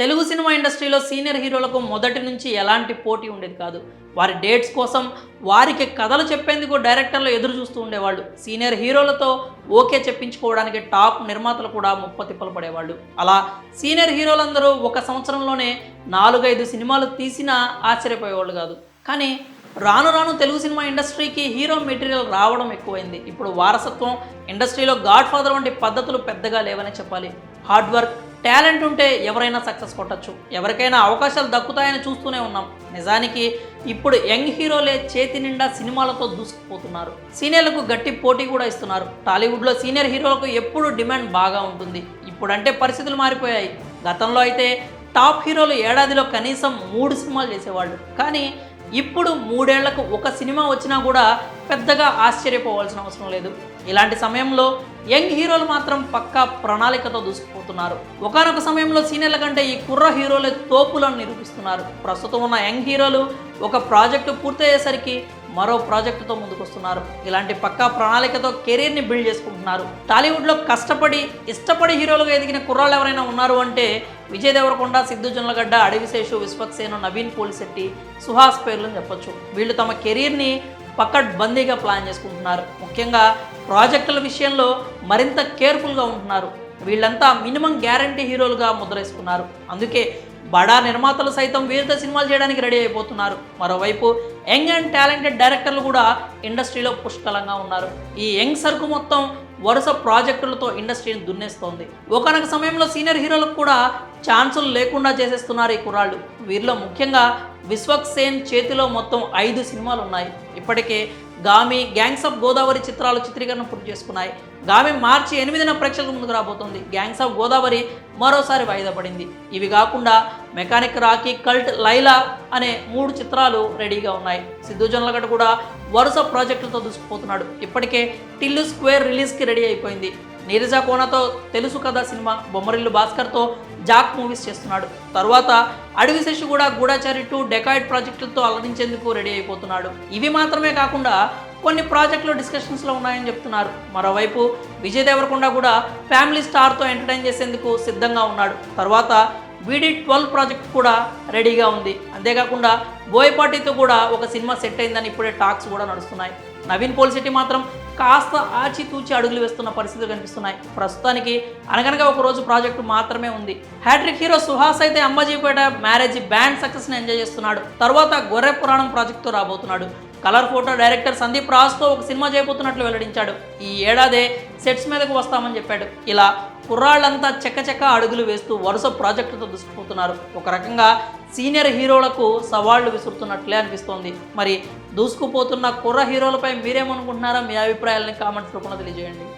Telugu cinema ఇండస్ట్రీలో senior హీరోలకు మొదటి నుంచి ఎలాంటి పోటీ ఉండేది కాదు. వారి డేట్స్ కోసం వారికి కథలు చెప్పేందుకు డైరెక్టర్లు ఎదురు చూస్తూ ఉండేవాళ్ళు. సీనియర్ హీరోలతో ఓకే చెప్పించుకోవడానికి టాప్ నిర్మాతలు కూడా ముప్పతిప్పలు పడేవాళ్ళు. అలా సీనియర్ హీరోలందరూ ఒక సంవత్సరంలోనే నాలుగైదు సినిమాలు తీసినా ఆశ్చర్యపోయేవాళ్ళు కాదు. కానీ రాను రాను తెలుగు సినిమా ఇండస్ట్రీకి హీరో మెటీరియల్ రావడం ఎక్కువైంది. ఇప్పుడు వారసత్వం ఇండస్ట్రీలో గాడ్ ఫాదర్ వంటి పద్ధతులు పెద్దగా లేవనే చెప్పాలి. హార్డ్ వర్క్ టాలెంట్ ఉంటే ఎవరైనా సక్సెస్ కొట్టచ్చు. ఎవరికైనా అవకాశాలు దక్కుతాయని చూస్తూనే ఉన్నాం. నిజానికి ఇప్పుడు యంగ్ హీరోలే చేతి నిండా సినిమాలతో దూసుకుపోతున్నారు. సీనియర్లకు గట్టి పోటీ కూడా ఇస్తున్నారు. టాలీవుడ్లో సీనియర్ హీరోలకు ఎప్పుడు డిమాండ్ బాగా ఉంటుంది. ఇప్పుడంటే పరిస్థితులు మారిపోయాయి. గతంలో అయితే టాప్ హీరోలు ఏడాదిలో కనీసం మూడు సినిమాలు చేసేవాళ్ళు. కానీ ఇప్పుడు మూడేళ్ళకు ఒక సినిమా వచ్చినా కూడా పెద్దగా ఆశ్చర్యపోవాల్సిన అవసరం లేదు. ఇలాంటి సమయంలో యంగ్ హీరోలు మాత్రం పక్కా ప్రణాళికతో దూసుకుపోతున్నారు. ఒకనొక సమయంలో సీనియర్ల కంటే ఈ కుర్ర హీరోలే తోపులను నిరూపిస్తున్నారు. ప్రస్తుతం ఉన్న యంగ్ హీరోలు ఒక ప్రాజెక్టు పూర్తయ్యేసరికి మరో ప్రాజెక్టుతో ముందుకొస్తున్నారు. ఇలాంటి పక్కా ప్రణాళికతో కెరీర్ని బిల్డ్ చేసుకుంటున్నారు. టాలీవుడ్లో కష్టపడి ఇష్టపడి హీరోలుగా ఎదిగిన కుర్రాళ్ళు ఎవరైనా ఉన్నారు అంటే విజయ్ దేవరకొండ సిద్ధు జొన్నలగడ్డ అడవిశేషు విశ్వక్సేను నవీన్ పోలిశెట్టి సుహాస్ పేర్లను చెప్పొచ్చు. వీళ్ళు తమ కెరీర్ని పక్కడ్బందీగా ప్లాన్ చేసుకుంటున్నారు. ముఖ్యంగా ప్రాజెక్టుల విషయంలో మరింత కేర్ఫుల్గా ఉంటున్నారు. వీళ్ళంతా మినిమం గ్యారంటీ హీరోలుగా ముద్రేసుకున్నారు. అందుకే బడా నిర్మాతలు సైతం వీరితో సినిమాలు చేయడానికి రెడీ అయిపోతున్నారు. మరోవైపు యంగ్ అండ్ టాలెంటెడ్ డైరెక్టర్లు కూడా ఇండస్ట్రీలో పుష్కలంగా ఉన్నారు. ఈ యంగ్ సరుకు మొత్తం వరుస ప్రాజెక్టులతో ఇండస్ట్రీని దున్నేస్తోంది. ఒకనొక సమయంలో సీనియర్ హీరోలకు కూడా ఛాన్సులు లేకుండా చేసేస్తున్నారు ఈ కుర్రాళ్ళు. వీరిలో ముఖ్యంగా విశ్వక్ సేన్ చేతిలో మొత్తం ఐదు సినిమాలు ఉన్నాయి ఇప్పటికే గామి గ్యాంగ్స్ ఆఫ్ గోదావరి చిత్రాలు చిత్రీకరణ పూర్తి చేసుకున్నాయి. గామి మార్చి ఎనిమిదిన ప్రేక్షకుల ముందుకు రాబోతోంది. గ్యాంగ్స్ ఆఫ్ గోదావరి మరోసారి వాయిదా పడింది. ఇవి కాకుండా మెకానిక్ రాకీ కల్ట్ లైలా అనే మూడు చిత్రాలు రెడీగా ఉన్నాయి. సిద్ధు జొన్నలగడ్డ కూడా వరుస ప్రాజెక్టులతో దూసుకుపోతున్నాడు. ఇప్పటికే టిల్లు స్క్వేర్ రిలీజ్కి రెడీ అయిపోయింది. నీరజా కోనతో తెలుసు కదా సినిమా బొమ్మరిల్లు భాస్కర్తో జాక్ మూవీస్ చేస్తున్నాడు. తరువాత అడవి శశి కూడా గూఢాచారి టూ డెకాయిడ్ ప్రాజెక్టులతో అలరించేందుకు రెడీ అయిపోతున్నాడు. ఇవి మాత్రమే కాకుండా కొన్ని ప్రాజెక్టులు డిస్కషన్స్లో ఉన్నాయని చెప్తున్నారు. మరోవైపు విజయ్ దేవరకొండ కూడా ఫ్యామిలీ స్టార్తో ఎంటర్టైన్ చేసేందుకు సిద్ధంగా ఉన్నాడు. తర్వాత వీడి ట్వెల్వ్ ప్రాజెక్ట్ కూడా రెడీగా ఉంది. అంతేకాకుండా బోయపాటితో కూడా ఒక సినిమా సెట్ అయిందని ఇప్పుడే టాక్స్ కూడా నడుస్తున్నాయి. నవీన్ పోలిసిటీ మాత్రం కాస్త ఆచితూచి అడుగులు వేస్తున్న పరిస్థితులు కనిపిస్తున్నాయి. ప్రస్తుతానికి అనగనగా ఒక రోజు ప్రాజెక్టు మాత్రమే ఉంది. హ్యాట్రిక్ హీరో సుహాస్ అయితే అంబాజీపేట మ్యారేజ్ బ్యాండ్ సక్సెస్ని ఎంజాయ్ చేస్తున్నాడు. తర్వాత గొర్రె పురాణం ప్రాజెక్టుతో రాబోతున్నాడు. కలర్ ఫోటో డైరెక్టర్ సందీప్ రాజ్తో ఒక సినిమా చేయబోతున్నట్లు వెల్లడించాడు. ఈ ఏడాదే సెట్స్ మీదకు వస్తామని చెప్పాడు. ఇలా కుర్రాళ్ళంతా చెక్కచెక్క అడుగులు వేస్తూ వరుస ప్రాజెక్టుతో దూసుకుపోతున్నారు. ఒక రకంగా సీనియర్ హీరోలకు సవాళ్ళు విసురుతున్నట్లే అనిపిస్తోంది. మరి దూసుకుపోతున్న కుర్ర హీరోలపై మీరేమనుకుంటున్నారో మీ అభిప్రాయాలని కామెంట్స్ రూపంలో తెలియజేయండి.